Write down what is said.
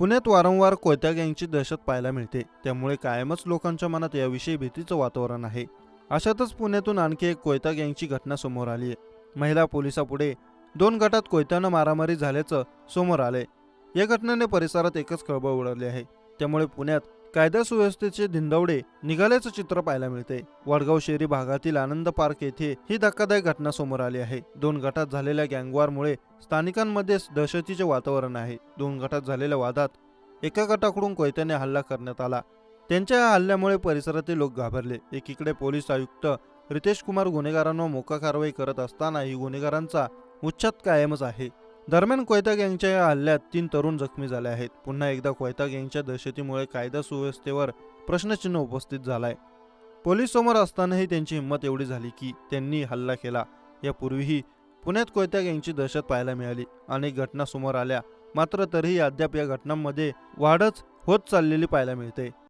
पुण्यात वारंवार कोयत्या गँगची दहशत पाहायला मिळते. त्यामुळे कायमच लोकांच्या मनात याविषयी भीतीचं वातावरण आहे. अशातच पुण्यातून आणखी एक कोयता गँगची घटना समोर आली आहे. महिला पोलिसापुढे दोन गटात कोयत्यानं मारामारी झाल्याचं समोर आलंय. या घटनेने परिसरात एकच खळबळ उडाली आहे. त्यामुळे पुण्यात कायदा सुव्यवस्थेचे धिंदवडे निघाल्याचं चित्र पाहायला मिळते. वडगाव शेरी भागातील आनंद पार्क येथे ही धक्कादायक घटना समोर आली आहे. दोन गटात झालेल्या गँगवारमुळे स्थानिकांमध्ये दहशतीचे वातावरण आहे. दोन गटात झालेल्या वादात एका गटाकडून कोयत्याने हल्ला करण्यात आला. त्यांच्या या हल्ल्यामुळे परिसरातील लोक घाबरले. एकीकडे पोलीस आयुक्त रितेश कुमार गुन्हेगारांवर मोका कारवाई करत असतानाही गुन्हेगारांचा उच्चात कायमच आहे. दरम्यान कोयता गँगच्या या हल्ल्यात तीन तरुण जखमी झाले आहेत. पुन्हा एकदा कोयता गँगच्या दहशतीमुळे कायदा सुव्यवस्थेवर प्रश्नचिन्ह उपस्थित झालाय. पोलीस समोर असतानाही त्यांची हिंमत एवढी झाली की त्यांनी हल्ला केला. यापूर्वीही पुण्यात कोयत्या गँगची दहशत पाहायला मिळाली. अनेक घटना समोर आल्या. मात्र तरीही अद्याप या घटनांमध्ये वाढच होत चाललेली पाहायला मिळते.